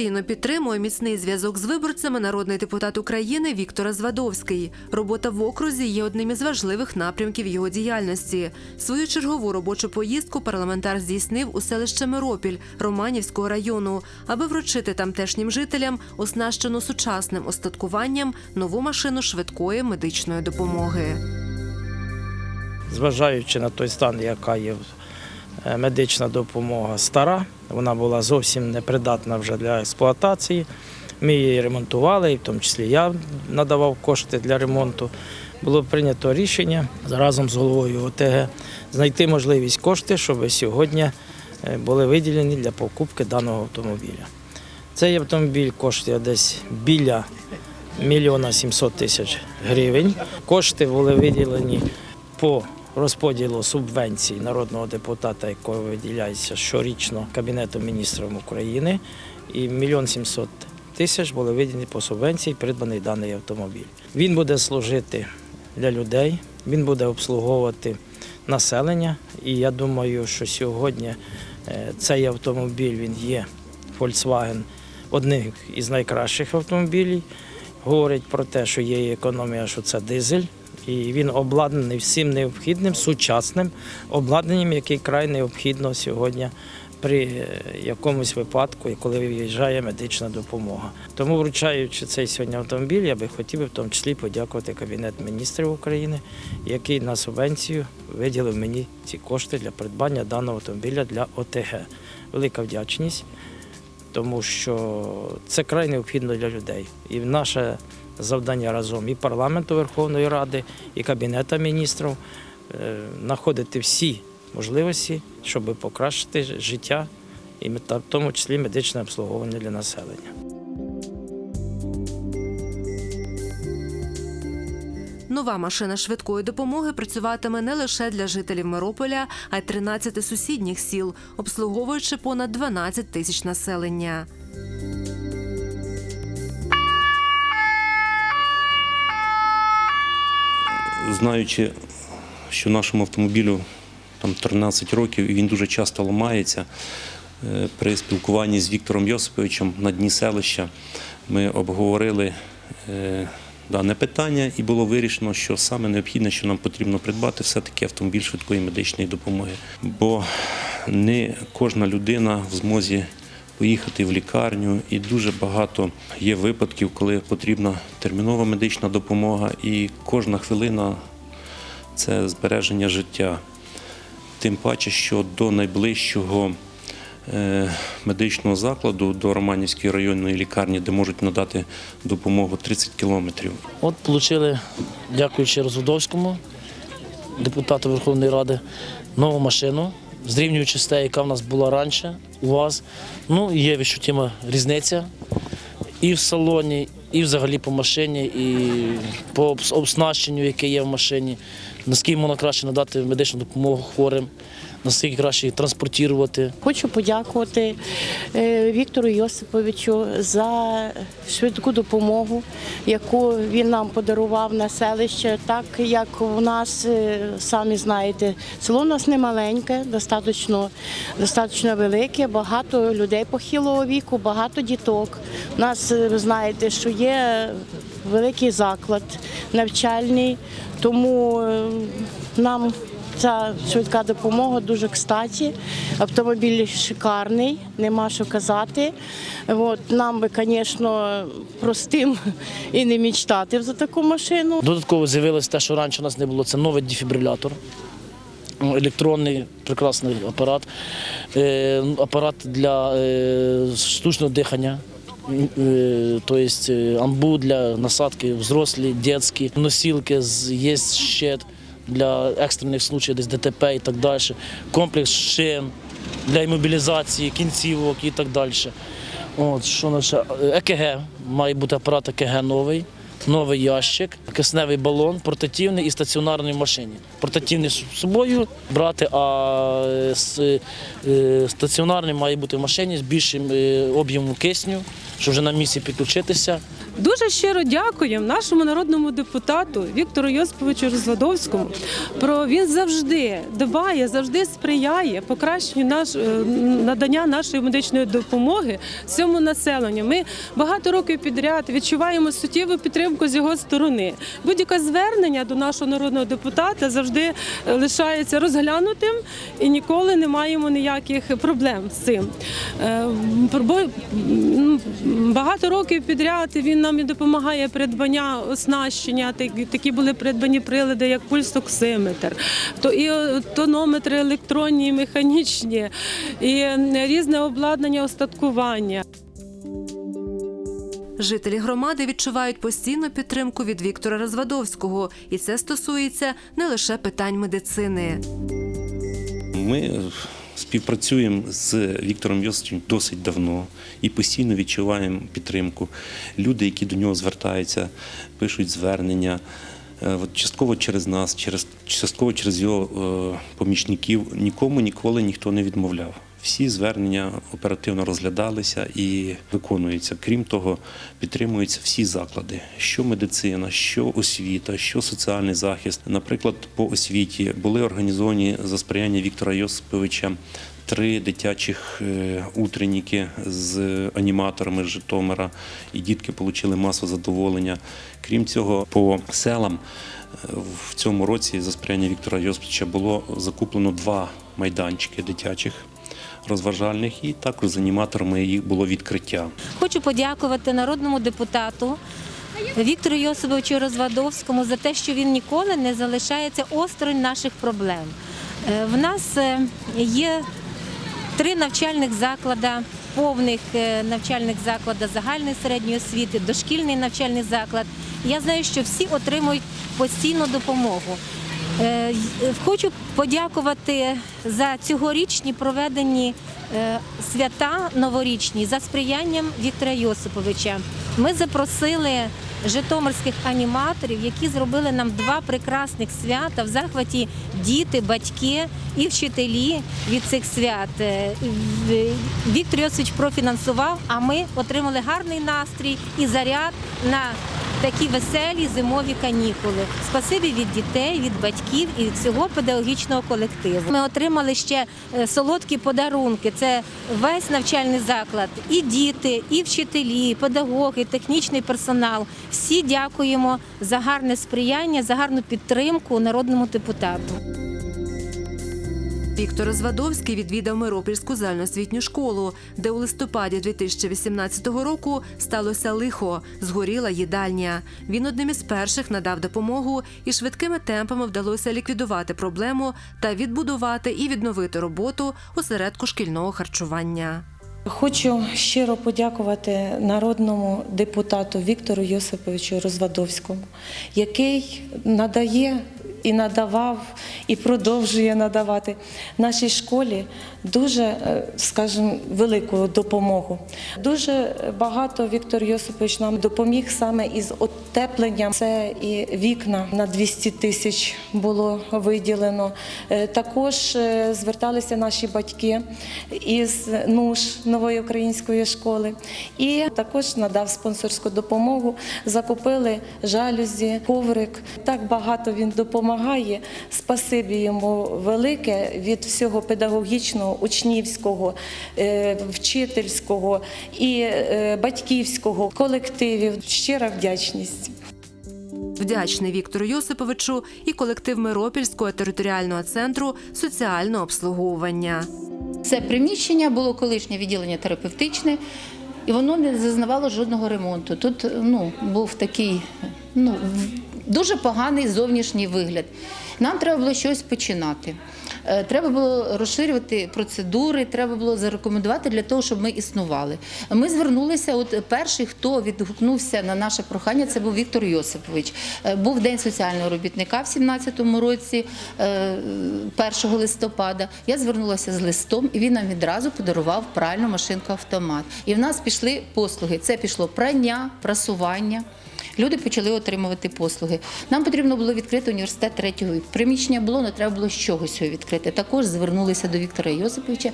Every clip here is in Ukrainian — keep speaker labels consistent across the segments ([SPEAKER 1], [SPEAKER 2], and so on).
[SPEAKER 1] Постійно підтримує міцний зв'язок з виборцями народний депутат України Віктор Звадовський. Робота в окрузі є одним із важливих напрямків його діяльності. Свою чергову робочу поїздку парламентар здійснив у селище Миропіль Романівського району, аби вручити тамтешнім жителям оснащену сучасним остаткуванням нову машину швидкої медичної допомоги.
[SPEAKER 2] зважаючи на той стан, яка є медична допомога стара, вона була зовсім непридатна вже для експлуатації. Ми її ремонтували, і в тому числі я надавав кошти для ремонту. Було прийнято рішення разом з головою ОТГ знайти можливість кошти, щоб сьогодні е, були виділені для покупки даного автомобіля. Цей автомобіль коштує десь біля мільйона 700 тисяч гривень. Кошти були виділені по розподілу субвенцій народного депутата, який виділяється щорічно Кабінетом міністрів України, і мільйон 700 тисяч були виділені по субвенції, придбаний даний автомобіль. Він буде служити для людей, він буде обслуговувати населення. І я думаю, що сьогодні е, цей автомобіль він є Volkswagen одним із найкращих автомобілів. Говорить про те, що є економія, що це дизель. І він обладнаний всім необхідним сучасним обладнанням, яке край необхідно сьогодні при е, якомусь випадку, коли виїжджає медична допомога. Тому, вручаючи цей сьогодні автомобіль, я би хотів в тому числі подякувати Кабінет міністрів України, який на субвенцію виділив мені ці кошти для придбання даного автомобіля для ОТГ. Велика вдячність тому що це край необхідно для людей. І наше завдання разом і парламенту Верховної Ради, і Кабінету міністрів е, знаходити всі можливості, щоб покращити життя, і в тому числі медичне обслуговування для населення.
[SPEAKER 1] Нова машина швидкої допомоги працюватиме не лише для жителів Мирополя, а й 13 сусідніх сіл, обслуговуючи понад 12 тисяч населення.
[SPEAKER 3] Знаючи, що нашому автомобілю там 13 років і він дуже часто ламається. е, При спілкуванні з Віктором Йосиповичем на дні селища ми обговорили е, дане питання і було вирішено, що саме необхідне, що нам потрібно придбати, все-таки автомобіль швидкої медичної допомоги. Бо не кожна людина в змозі поїхати в лікарню, і дуже багато є випадків, коли потрібна термінова медична допомога, і кожна хвилина це збереження життя. Тим паче, що до найближчого е, медичного закладу, до Романівської районної лікарні, де можуть надати допомогу 30 кілометрів.
[SPEAKER 4] От отримали, дякуючи Розводовському, депутату Верховної Ради, нову машину, зрівнюючи з те, яка в нас була раніше у вас. Ну, є відчутима різниця і в салоні, і взагалі по машині, і по обснащенню, яке є в машині, наскільки можна краще надати медичну допомогу хворим, наскільки краще їх транспортувати.
[SPEAKER 5] Хочу подякувати е, Віктору Йосиповичу за швидку допомогу, яку він нам подарував на селище. Так як у нас, е, самі знаєте, село у нас не маленьке, достатньо, достатньо велике, багато людей похилого віку, багато діток. У нас, е, ви знаєте, що є великий заклад навчальний, тому е, нам Ця швидка допомога дуже кстаті. Автомобіль шикарний, нема що казати. От, нам би, звісно, простим і не мечтати за таку машину.
[SPEAKER 4] Додатково з'явилось те, що раніше у нас не було, це новий дефібрилятор. Ну, Електронний прекрасний апарат, Е, апарат для е, штучного дихання, е, тобто е, амбу для насадки взрослі, дітські, носілки, є щит для екстрених случаїв, десь ДТП і так далі, комплекс шин для імобілізації, кінцівок і так далі. От, що наше? ЕКГ, має бути апарат ЕКГ новий, новий ящик, кисневий балон, портативний і стаціонарний машині. Портативний з собою брати, а е, стаціонарний має бути в машині з більшим е, об'ємом кисню, щоб вже на місці підключитися.
[SPEAKER 6] Дуже щиро дякуємо нашому народному депутату Віктору Йосиповичу Розвадовському. Про він завжди дбає, завжди сприяє покращенню наш, е, надання нашої медичної допомоги всьому населенню. Ми багато років підряд відчуваємо суттєву підтримку з його сторони. Будь-яке звернення до нашого народного депутата завжди е, лишається розглянутим і ніколи не маємо ніяких проблем з цим. Е, Багато років підряд він нам і допомагає придбання оснащення. Такі були придбані прилади, як пульсоксиметр, то і е, тонометри електронні, і механічні, і е, різне обладнання остаткування.
[SPEAKER 1] Жителі громади відчувають постійну підтримку від Віктора Розвадовського, і це стосується не лише питань медицини.
[SPEAKER 3] Ми співпрацюємо з Віктором Йосичем досить давно і постійно відчуваємо підтримку. Люди, які до нього звертаються, пишуть звернення. е, От частково через нас, через частково через його е, помічників нікому ніколи ніхто не відмовляв. Всі звернення оперативно розглядалися і виконуються. Крім того, підтримуються всі заклади: що медицина, що освіта, що соціальний захист. Наприклад, по освіті були організовані за сприяння Віктора Йосиповича три дитячих е, утренніки з аніматорами Житомира, і дітки отримали масу задоволення. Крім цього, по селам е, в цьому році за сприяння Віктора Йосиповича було закуплено два майданчики дитячих. Розважальних і також з аніматорами їх було відкриття.
[SPEAKER 7] Хочу подякувати народному депутату Віктору Йосиповичу Розвадовському за те, що він ніколи не залишається осторонь наших проблем. Е, В нас е, є три навчальних заклади, повних е, навчальних заклади загальної середньої освіти, дошкільний навчальний заклад. Я знаю, що всі отримують постійну допомогу. Е, Хочу подякувати за цьогорічні проведені е, свята новорічні за сприянням Віктора Йосиповича. Ми запросили житомирських аніматорів, які зробили нам два прекрасних свята в захваті діти, батьки і вчителі від цих свят. Е, Віктор Йосипович профінансував, а ми отримали гарний настрій і заряд на такі веселі зимові канікули. Спасибі від дітей, від батьків і від всього педагогічного колективу. Ми отримали ще е, солодкі подарунки. Це весь навчальний заклад, і діти, і вчителі, і педагоги, технічний персонал. Всі дякуємо за гарне сприяння, за гарну підтримку народному депутату.
[SPEAKER 1] Віктор Розвадовський відвідав Миропільську загальноосвітню школу, де у листопаді 2018 року сталося лихо, згоріла їдальня. Він одним із перших надав допомогу, і швидкими темпами вдалося ліквідувати проблему та відбудувати і відновити роботу осередку шкільного харчування.
[SPEAKER 8] Хочу щиро подякувати народному депутату Віктору Йосиповичу Розвадовському, який надає і надавав, і продовжує надавати нашій школі дуже, е, скажімо, велику допомогу. Дуже багато Віктор Йосипович нам допоміг саме із отепленням. Це і вікна на 200 тисяч було виділено. Е, Також е, зверталися наші батьки із НУШ нової української школи. І також надав спонсорську допомогу. Закупили жалюзі, коврик. Так багато він допомагає. Спасибі йому велике від всього педагогічного, учнівського, е, вчительського і е, батьківського колективів. Щира вдячність.
[SPEAKER 1] Вдячний Віктору Йосиповичу і колектив Миропільського територіального центру соціального обслуговування.
[SPEAKER 9] Це приміщення було колишнє відділення терапевтичне, і воно не зазнавало жодного ремонту. Тут ну, був такий ну, дуже поганий зовнішній вигляд. Нам треба було щось починати. Е, Треба було розширювати процедури, треба було зарекомендувати для того, щоб ми існували. Ми звернулися. От перший, хто відгукнувся на наше прохання, це був Віктор Йосипович. Е, Був день соціального робітника в 17-му році, е, 1 листопада. Я звернулася з листом, і він нам відразу подарував пральну машинку автомат. І в нас пішли послуги. Це пішло прання, прасування. Люди почали отримувати послуги. Нам потрібно було відкрити університет третього. Приміщення було, але треба було з чогось його відкрити. Також звернулися до Віктора Йосиповича.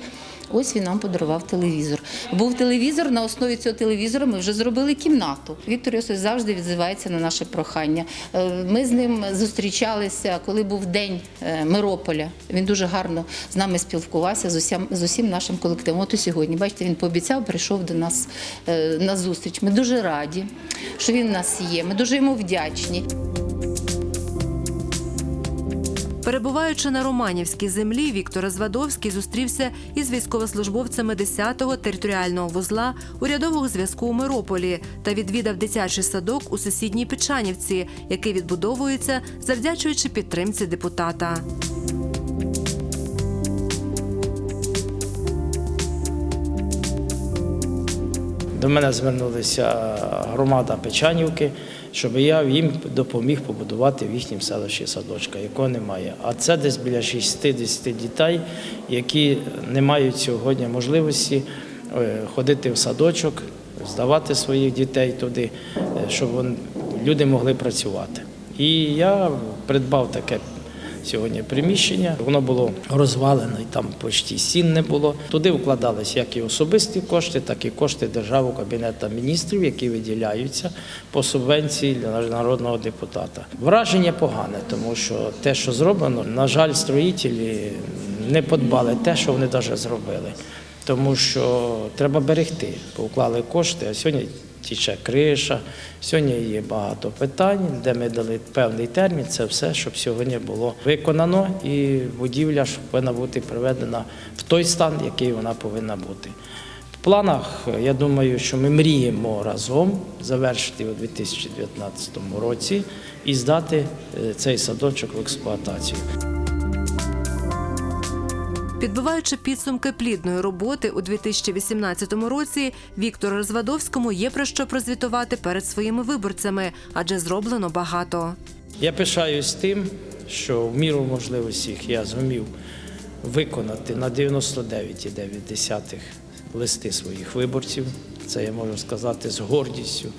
[SPEAKER 9] Ось він нам подарував телевізор. Був телевізор. На основі цього телевізора ми вже зробили кімнату. Віктор Йосипович завжди відзивається на наше прохання. Е, Ми з ним зустрічалися, коли був день е, Мирополя. Він дуже гарно з нами спілкувався з усім, з усім нашим колективом. От і сьогодні, бачите, він пообіцяв, прийшов до нас е, на зустріч. Ми дуже раді, що він у є. Ми дуже йому вдячні.
[SPEAKER 1] Перебуваючи на Романівській землі, Віктор Розвадовський зустрівся із військовослужбовцями 10-го територіального вузла урядового зв'язку у Мирополі та відвідав дитячий садок у сусідній Печанівці, який відбудовується завдячуючи підтримці депутата.
[SPEAKER 2] До мене звернулася громада Печанівки, щоб я їм допоміг побудувати в їхнім селищі садочка, якого немає. А це десь біля 60 дітей, які не мають сьогодні можливості е, ходити в садочок, здавати своїх дітей туди, е, щоб люди могли працювати. І я придбав таке сьогодні приміщення. Воно було розвалене, і там почти стін не було. Туди вкладались як і особисті кошти, так і кошти держави Кабінету міністрів, які виділяються по субвенції для народного депутата. Враження погане, тому що те, що зроблено, на жаль, строїтелі не подбали те, що вони навіть зробили. Тому що треба берегти, поклали кошти, а сьогодні тіче криша. Сьогодні є багато питань, де ми дали певний термін. Це все, щоб сьогодні було виконано, і будівля повинна бути приведена в той стан, який вона повинна бути. В планах, я думаю, що ми мріємо разом завершити у 2019 році і здати е, цей садочок в експлуатацію.
[SPEAKER 1] Підбиваючи підсумки плідної роботи у 2018 році, Віктору Розвадовському є про що прозвітувати перед своїми виборцями, адже зроблено багато.
[SPEAKER 2] Я пишаюсь тим, що в міру можливості я зумів виконати на 99,9 листи своїх виборців. Це я можу сказати з гордістю.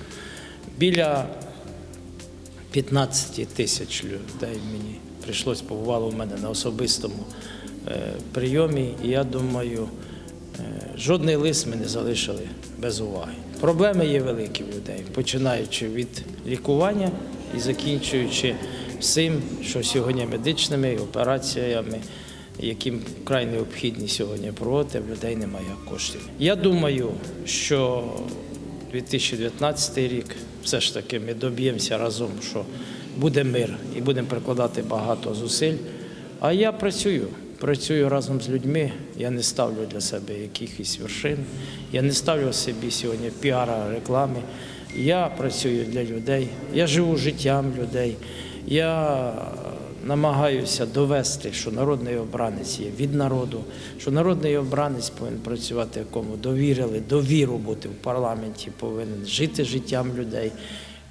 [SPEAKER 2] Біля 15 тисяч людей мені прийшлось побувало в мене на особистому прийомі, і я думаю, е, жодний лист ми не залишили без уваги. Проблеми є великі в людей, починаючи від лікування і закінчуючи всім, що сьогодні медичними операціями, які вкрай необхідні сьогодні проводити, в людей немає коштів. Я думаю, що 2019 рік все ж таки ми доб'ємося разом, що буде мир і будемо прикладати багато зусиль. А я працюю, працюю разом з людьми. Я не ставлю для себе якихось вершин. Я не ставлю собі сьогодні піара, реклами. Я працюю для людей, я живу життям людей. Я намагаюся довести, що народний обранець є від народу, що народний обранець повинен працювати, якому довірили, довіру бути в парламенті, повинен жити життям людей.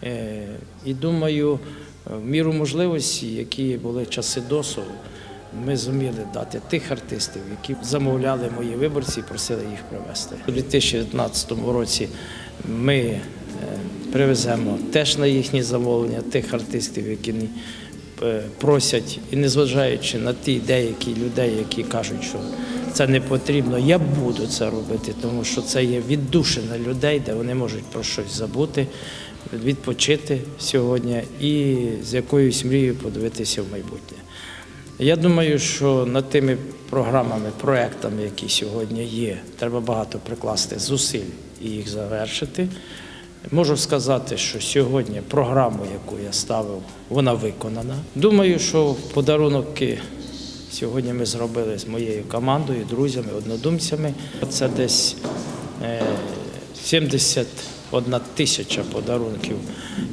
[SPEAKER 2] Е, І думаю, в міру можливості, які були часи досу, ми зуміли дати тих артистів, які замовляли мої виборці і просили їх привезти. У 2019 році ми е, привеземо теж на їхні замовлення тих артистів, які е, просять, і незважаючи на ті деякі людей, які кажуть, що це не потрібно, я буду це робити, тому що це є віддушина людей, де вони можуть про щось забути, відпочити сьогодні і з якоюсь мрією подивитися в майбутнє. Я думаю, що над тими програмами, проектами, які сьогодні є, треба багато прикласти зусиль і їх завершити. Можу сказати, що сьогодні програму, яку я ставив, вона виконана. Думаю, що подарунки сьогодні ми зробили з моєю командою, друзями, однодумцями. Це десь е, 71 тисяча подарунків,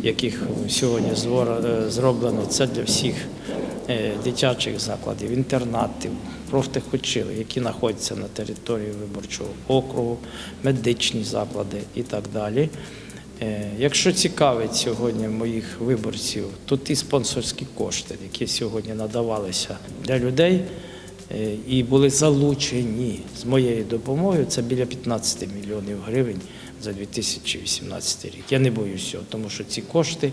[SPEAKER 2] яких сьогодні е, зроблено. Це для всіх е, дитячих закладів, інтернатів, профтехучили, які знаходяться на території виборчого округу, медичні заклади і так далі. Е, Якщо цікавить сьогодні моїх виборців, то ті спонсорські кошти, які сьогодні надавалися для людей, е, і були залучені з моєю допомогою. Це біля 15 мільйонів гривень за 2018 рік. Я не цього, тому що ці кошти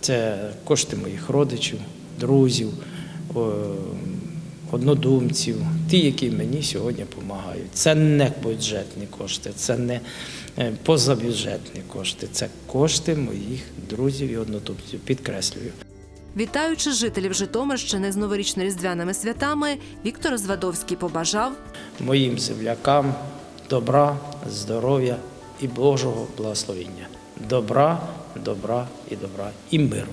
[SPEAKER 2] це кошти моїх родичів, друзів, однодумців, ті, які мені сьогодні допомагають. Це не бюджетні кошти, це не е, позабюджетні кошти, це кошти моїх друзів і однодумців. Підкреслюю.
[SPEAKER 1] Вітаючи жителів Житомирщини з новорічно-різдвяними святами, Віктор Звадовський побажав
[SPEAKER 2] моїм землякам добра, здоров'я і Божого благословення. Добра, добра і добра і миру.